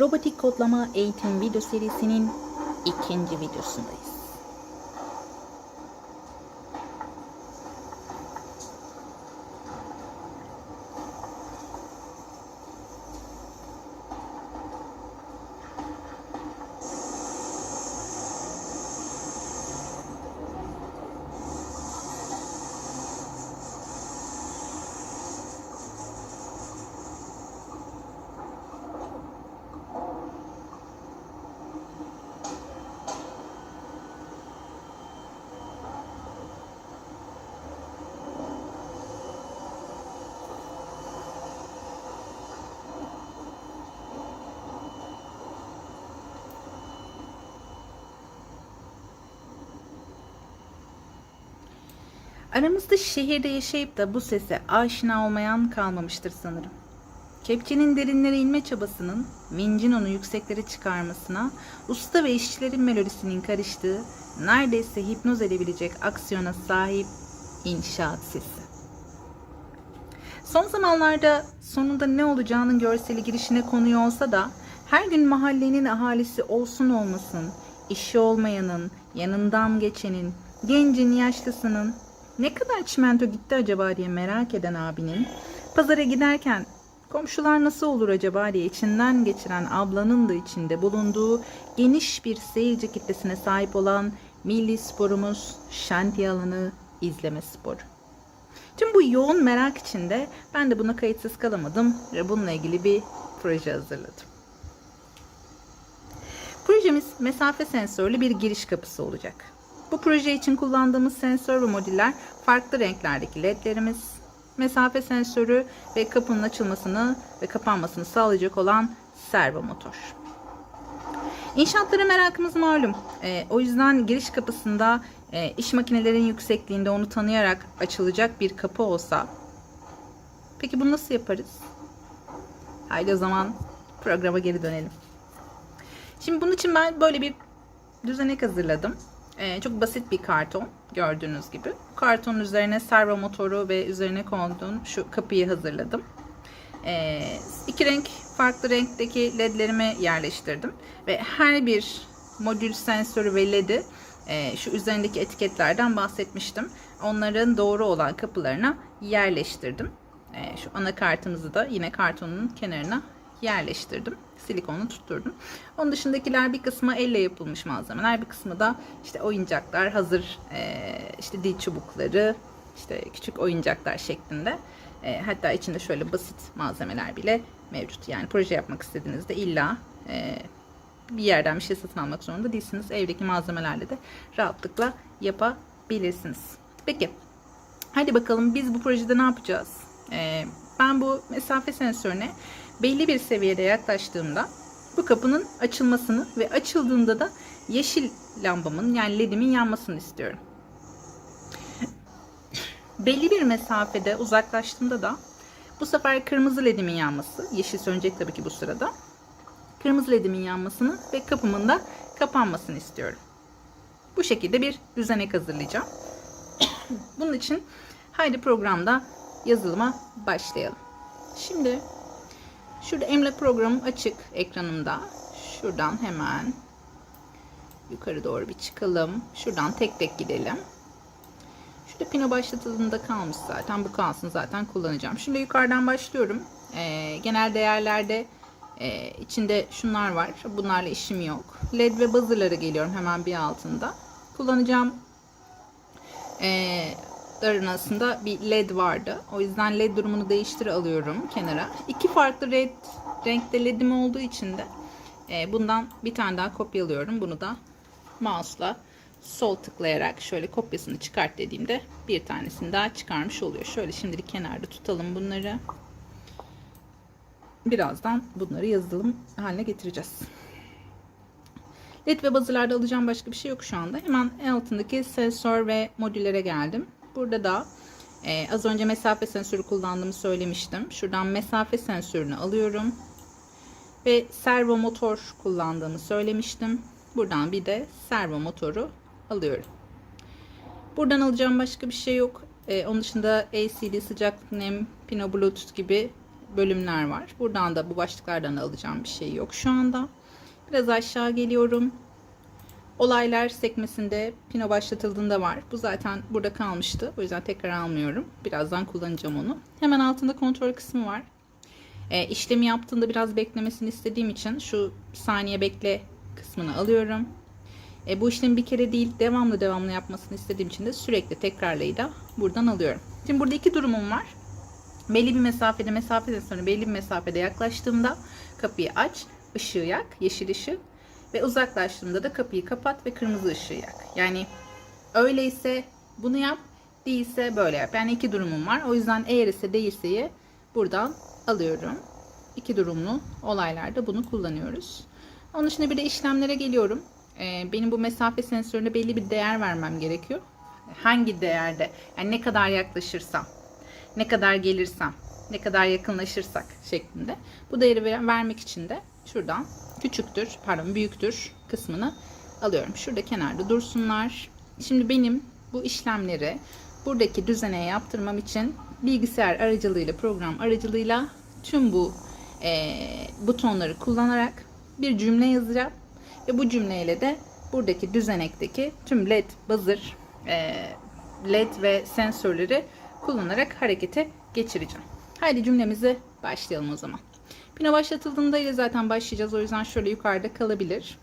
Robotik kodlama eğitim video serisinin ikinci videosundayız. Aramızda şehirde yaşayıp da bu sese aşina olmayan kalmamıştır sanırım. Kepçenin derinlere inme çabasının, vincin onu yükseklere çıkarmasına, usta ve işçilerin melodisinin karıştığı, neredeyse hipnoz edebilecek aksiyona sahip inşaat sesi. Son zamanlarda sonunda ne olacağının görseli girişine konuyor olsa da her gün mahallenin ahalisi olsun olmasın, işi olmayanın, yanından geçenin, gencin, yaşlısının ne kadar çimento gitti acaba diye merak eden abinin pazara giderken komşular nasıl olur acaba diye içinden geçiren ablanın da içinde bulunduğu geniş bir seyirci kitlesine sahip olan milli sporumuz şantiye alanı izleme sporu. Tüm bu yoğun merak içinde ben de buna kayıtsız kalamadım ve bununla ilgili bir proje hazırladım. Projemiz mesafe sensörlü bir giriş kapısı olacak. Bu proje için kullandığımız sensör ve modüller farklı renklerdeki ledlerimiz, mesafe sensörü ve kapının açılmasını ve kapanmasını sağlayacak olan servo motor. İnşaatlara merakımız malum. Ee, o yüzden giriş kapısında e, iş makinelerin yüksekliğinde onu tanıyarak açılacak bir kapı olsa. Peki bunu nasıl yaparız? Haydi o zaman programa geri dönelim. Şimdi bunun için ben böyle bir düzenek hazırladım. Ee, çok basit bir karton gördüğünüz gibi. Kartonun üzerine servo motoru ve üzerine konduğum şu kapıyı hazırladım. Ee, iki renk farklı renkteki ledlerimi yerleştirdim ve her bir modül sensörü ve ledi e, şu üzerindeki etiketlerden bahsetmiştim. Onların doğru olan kapılarına yerleştirdim. E, şu anakartımızı da yine kartonun kenarına yerleştirdim. Silikonlu tutturdum. Onun dışındakiler bir kısmı elle yapılmış malzemeler, bir kısmı da işte oyuncaklar, hazır e, işte dil çubukları, işte küçük oyuncaklar şeklinde. E, hatta içinde şöyle basit malzemeler bile mevcut. Yani proje yapmak istediğinizde illa e, bir yerden bir şey satın almak zorunda değilsiniz. Evdeki malzemelerle de rahatlıkla yapabilirsiniz. Peki, hadi bakalım biz bu projede ne yapacağız? E, ben bu mesafe sensörüne belli bir seviyede yaklaştığımda bu kapının açılmasını ve açıldığında da yeşil lambamın yani ledimin yanmasını istiyorum. Belli bir mesafede uzaklaştığımda da bu sefer kırmızı ledimin yanması, yeşil sönecek tabii ki bu sırada. Kırmızı ledimin yanmasını ve kapımın da kapanmasını istiyorum. Bu şekilde bir düzenek hazırlayacağım. Bunun için haydi programda yazılıma başlayalım. Şimdi Şurada emlak programım açık ekranımda. Şuradan hemen yukarı doğru bir çıkalım. Şuradan tek tek gidelim. Şurada pino başlatılığında kalmış zaten. Bu kalsın zaten kullanacağım. Şimdi yukarıdan başlıyorum. Ee, genel değerlerde e, içinde şunlar var. Bunlarla işim yok. LED ve buzzer'lara geliyorum hemen bir altında. Kullanacağım e, arasında bir led vardı. O yüzden led durumunu değiştir alıyorum kenara. İki farklı red renkte ledim olduğu için de e, bundan bir tane daha kopyalıyorum. Bunu da mouse'la sol tıklayarak şöyle kopyasını çıkart dediğimde bir tanesini daha çıkarmış oluyor. Şöyle şimdilik kenarda tutalım bunları. Birazdan bunları yazılım haline getireceğiz. LED ve bazılarda alacağım başka bir şey yok şu anda. Hemen en altındaki sensör ve modüllere geldim. Burada da e, az önce mesafe sensörü kullandığımı söylemiştim. Şuradan mesafe sensörünü alıyorum. Ve servo motor kullandığımı söylemiştim. Buradan bir de servo motoru alıyorum. Buradan alacağım başka bir şey yok. Ee, onun dışında LCD, sıcaklık, nem, Pino Bluetooth gibi bölümler var. Buradan da bu başlıklardan da alacağım bir şey yok şu anda. Biraz aşağı geliyorum. Olaylar sekmesinde pino başlatıldığında var. Bu zaten burada kalmıştı. O yüzden tekrar almıyorum. Birazdan kullanacağım onu. Hemen altında kontrol kısmı var. E, işlemi yaptığında biraz beklemesini istediğim için şu saniye bekle kısmını alıyorum. E, bu işlemi bir kere değil devamlı devamlı yapmasını istediğim için de sürekli tekrarlayı da buradan alıyorum. Şimdi burada iki durumum var. Belli bir mesafede mesafeden sonra belli bir mesafede yaklaştığımda kapıyı aç, ışığı yak, yeşil ışık ve uzaklaştığımda da kapıyı kapat ve kırmızı ışığı yak. Yani öyleyse bunu yap, değilse böyle yap. Yani iki durumum var. O yüzden eğer ise değilseyi buradan alıyorum. İki durumlu olaylarda bunu kullanıyoruz. Onun dışında bir de işlemlere geliyorum. Ee, benim bu mesafe sensörüne belli bir değer vermem gerekiyor. Hangi değerde? Yani ne kadar yaklaşırsam, ne kadar gelirsem, ne kadar yakınlaşırsak şeklinde. Bu değeri ver- vermek için de şuradan küçüktür, pardon büyüktür kısmını alıyorum. Şurada kenarda dursunlar. Şimdi benim bu işlemleri buradaki düzene yaptırmam için bilgisayar aracılığıyla, program aracılığıyla tüm bu eee, butonları kullanarak bir cümle yazacağım. Ve bu cümleyle de buradaki düzenekteki tüm led, buzzer, eee, led ve sensörleri kullanarak harekete geçireceğim. Haydi cümlemize başlayalım o zaman. Pino başlatıldığında ile zaten başlayacağız. O yüzden şöyle yukarıda kalabilir.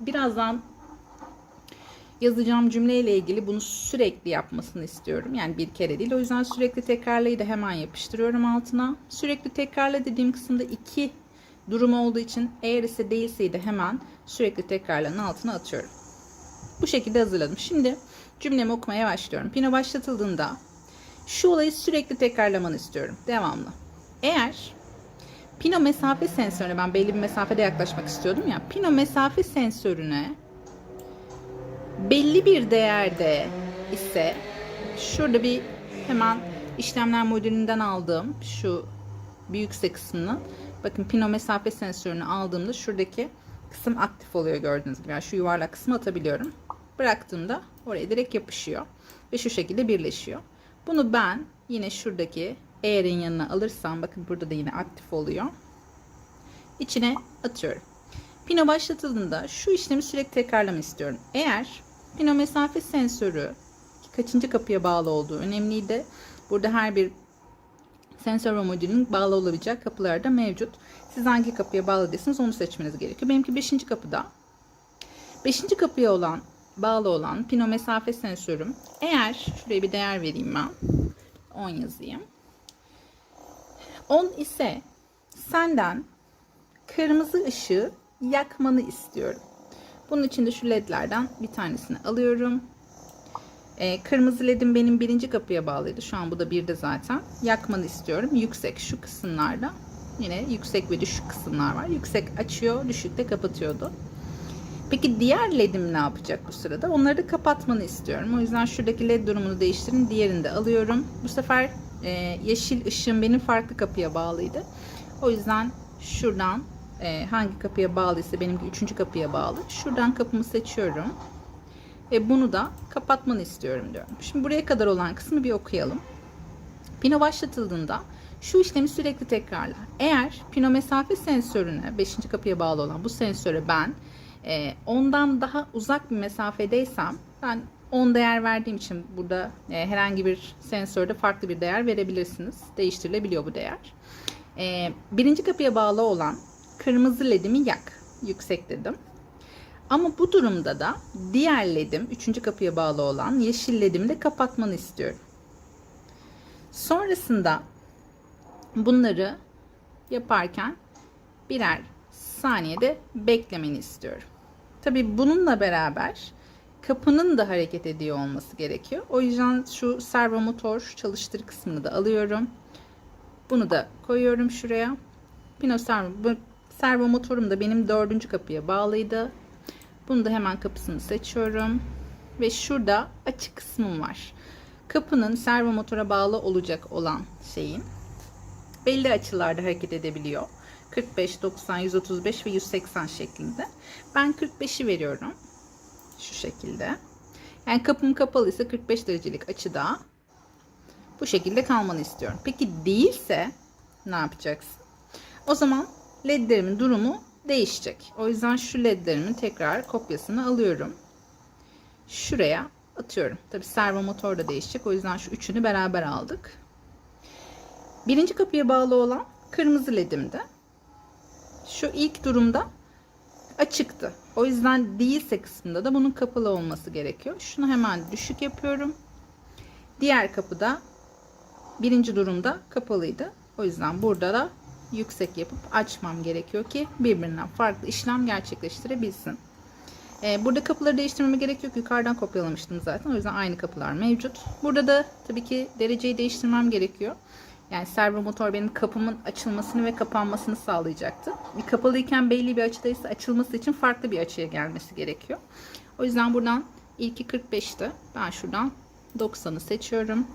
Birazdan yazacağım cümleyle ilgili bunu sürekli yapmasını istiyorum. Yani bir kere değil. O yüzden sürekli tekrarlayı da hemen yapıştırıyorum altına. Sürekli tekrarla dediğim kısımda iki durum olduğu için eğer ise değilseydi hemen sürekli tekrarların altına atıyorum. Bu şekilde hazırladım. Şimdi cümlemi okumaya başlıyorum. Pino başlatıldığında şu olayı sürekli tekrarlamanı istiyorum. Devamlı. Eğer Pino mesafe sensörüne ben belli bir mesafede yaklaşmak istiyordum ya. Pino mesafe sensörüne belli bir değerde ise şurada bir hemen işlemler modülünden aldığım şu büyükse kısmını bakın pino mesafe sensörünü aldığımda şuradaki kısım aktif oluyor gördüğünüz gibi. Yani şu yuvarlak kısmı atabiliyorum. Bıraktığımda oraya direkt yapışıyor ve şu şekilde birleşiyor. Bunu ben yine şuradaki eğerin yanına alırsam bakın burada da yine aktif oluyor. İçine atıyorum. Pino başlatıldığında şu işlemi sürekli tekrarlama istiyorum. Eğer pino mesafe sensörü kaçıncı kapıya bağlı olduğu önemliydi. Burada her bir sensör ve modülün bağlı olabilecek kapılar da mevcut. Siz hangi kapıya bağladıysanız onu seçmeniz gerekiyor. Benimki 5. kapıda. 5. kapıya olan bağlı olan pino mesafe sensörüm eğer şuraya bir değer vereyim ben 10 yazayım 10 ise senden kırmızı ışığı yakmanı istiyorum. Bunun için de şu ledlerden bir tanesini alıyorum. Ee, kırmızı ledim benim birinci kapıya bağlıydı. Şu an bu da bir de zaten. Yakmanı istiyorum. Yüksek şu kısımlarda. Yine yüksek ve düşük kısımlar var. Yüksek açıyor, düşük de kapatıyordu. Peki diğer ledim ne yapacak bu sırada? Onları da kapatmanı istiyorum. O yüzden şuradaki led durumunu değiştirin. Diğerini de alıyorum. Bu sefer e, yeşil ışığım benim farklı kapıya bağlıydı. O yüzden şuradan e, hangi kapıya bağlıysa benimki üçüncü kapıya bağlı. Şuradan kapımı seçiyorum. Ve bunu da kapatmanı istiyorum diyorum. Şimdi buraya kadar olan kısmı bir okuyalım. Pino başlatıldığında şu işlemi sürekli tekrarla. Eğer pino mesafe sensörüne 5. kapıya bağlı olan bu sensöre ben e, ondan daha uzak bir mesafedeysem ben 10 değer verdiğim için burada e, herhangi bir sensörde farklı bir değer verebilirsiniz. Değiştirilebiliyor bu değer. E, birinci kapıya bağlı olan kırmızı ledimi yak. Yüksek dedim. Ama bu durumda da diğer ledim, üçüncü kapıya bağlı olan yeşil ledimi de kapatmanı istiyorum. Sonrasında bunları yaparken birer saniyede beklemeni istiyorum. Tabi bununla beraber kapının da hareket ediyor olması gerekiyor. O yüzden şu servo motor çalıştır kısmını da alıyorum. Bunu da koyuyorum şuraya. Pino servo, servo motorum da benim dördüncü kapıya bağlıydı. Bunu da hemen kapısını seçiyorum. Ve şurada açık kısmım var. Kapının servo motora bağlı olacak olan şeyin belli açılarda hareket edebiliyor. 45, 90, 135 ve 180 şeklinde. Ben 45'i veriyorum. Şu şekilde. Yani kapım kapalıysa 45 derecelik açıda bu şekilde kalmanı istiyorum. Peki değilse ne yapacaksın? O zaman ledlerimin durumu değişecek. O yüzden şu ledlerimin tekrar kopyasını alıyorum. Şuraya atıyorum. Tabi servo motor da değişecek. O yüzden şu üçünü beraber aldık. Birinci kapıya bağlı olan kırmızı ledimdi. Şu ilk durumda açıktı. O yüzden değilse kısmında da bunun kapalı olması gerekiyor. Şunu hemen düşük yapıyorum. Diğer kapıda birinci durumda kapalıydı. O yüzden burada da yüksek yapıp açmam gerekiyor ki birbirinden farklı işlem gerçekleştirebilsin. Ee, burada kapıları değiştirmeme gerek yok. Yukarıdan kopyalamıştım zaten. O yüzden aynı kapılar mevcut. Burada da tabii ki dereceyi değiştirmem gerekiyor. Yani servo motor benim kapımın açılmasını ve kapanmasını sağlayacaktı. Bir kapalıyken belli bir açıdaysa açılması için farklı bir açıya gelmesi gerekiyor. O yüzden buradan ilki 45'ti. Ben şuradan 90'ı seçiyorum.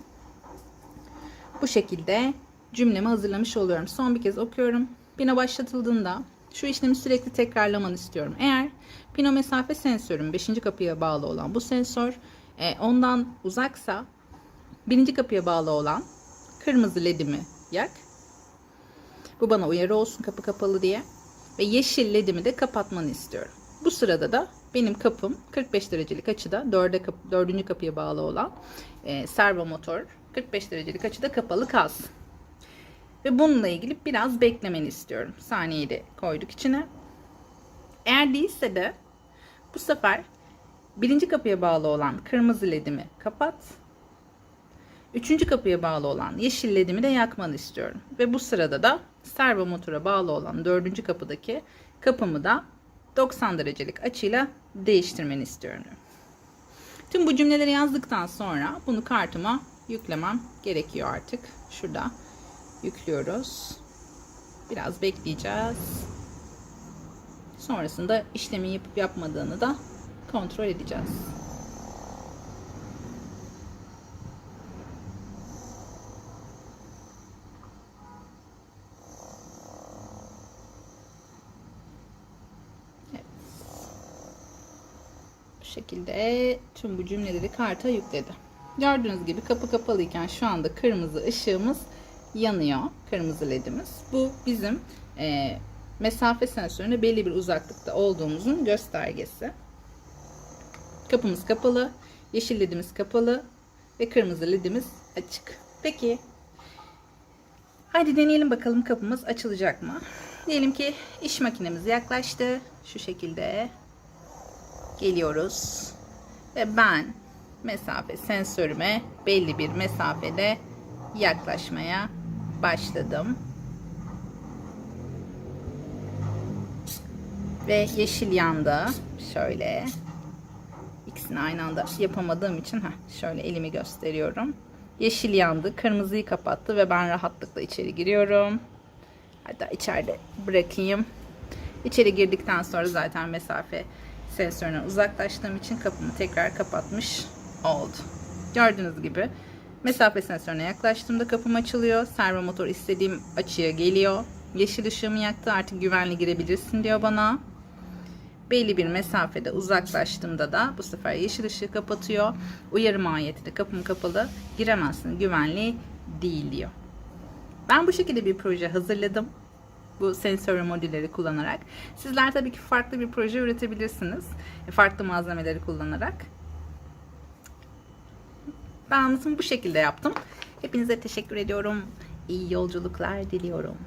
Bu şekilde cümlemi hazırlamış oluyorum. Son bir kez okuyorum. Pino başlatıldığında şu işlemi sürekli tekrarlamanı istiyorum. Eğer pino mesafe sensörüm 5. kapıya bağlı olan bu sensör e, ondan uzaksa birinci kapıya bağlı olan kırmızı ledimi yak. Bu bana uyarı olsun kapı kapalı diye. Ve yeşil ledimi de kapatmanı istiyorum. Bu sırada da benim kapım 45 derecelik açıda 4'e kap 4. kapıya bağlı olan e, servo motor 45 derecelik açıda kapalı kalsın. Ve bununla ilgili biraz beklemeni istiyorum. Saniyeyi de koyduk içine. Eğer değilse de bu sefer birinci kapıya bağlı olan kırmızı ledimi kapat. Üçüncü kapıya bağlı olan yeşil ledimi de yakmanı istiyorum. Ve bu sırada da servo motora bağlı olan dördüncü kapıdaki kapımı da 90 derecelik açıyla değiştirmeni istiyorum. Tüm bu cümleleri yazdıktan sonra bunu kartıma yüklemem gerekiyor artık. Şurada yüklüyoruz. Biraz bekleyeceğiz. Sonrasında işlemi yapıp yapmadığını da kontrol edeceğiz. Şekilde tüm bu cümleleri karta yükledi. Gördüğünüz gibi kapı kapalıyken şu anda kırmızı ışığımız yanıyor. Kırmızı ledimiz. Bu bizim e, mesafe sensörüne belli bir uzaklıkta olduğumuzun göstergesi. Kapımız kapalı, yeşil ledimiz kapalı ve kırmızı ledimiz açık. Peki Hadi deneyelim bakalım kapımız açılacak mı? Diyelim ki iş makinemiz yaklaştı. Şu şekilde geliyoruz. Ve ben mesafe sensörüme belli bir mesafede yaklaşmaya başladım. Ve yeşil yandı. Şöyle. İkisini aynı anda yapamadığım için heh, şöyle elimi gösteriyorum. Yeşil yandı. Kırmızıyı kapattı ve ben rahatlıkla içeri giriyorum. Hatta içeride bırakayım. İçeri girdikten sonra zaten mesafe sensörüne uzaklaştığım için kapımı tekrar kapatmış oldu. Gördüğünüz gibi mesafe sensörüne yaklaştığımda kapım açılıyor. Servo motor istediğim açıya geliyor. Yeşil ışığımı yaktı artık güvenli girebilirsin diyor bana. Belli bir mesafede uzaklaştığımda da bu sefer yeşil ışığı kapatıyor. Uyarı mahiyetinde kapım kapalı giremezsin güvenli değil diyor. Ben bu şekilde bir proje hazırladım. Bu sensör modülleri kullanarak. Sizler tabii ki farklı bir proje üretebilirsiniz. Farklı malzemeleri kullanarak. Ben anlatımı bu şekilde yaptım. Hepinize teşekkür ediyorum. İyi yolculuklar diliyorum.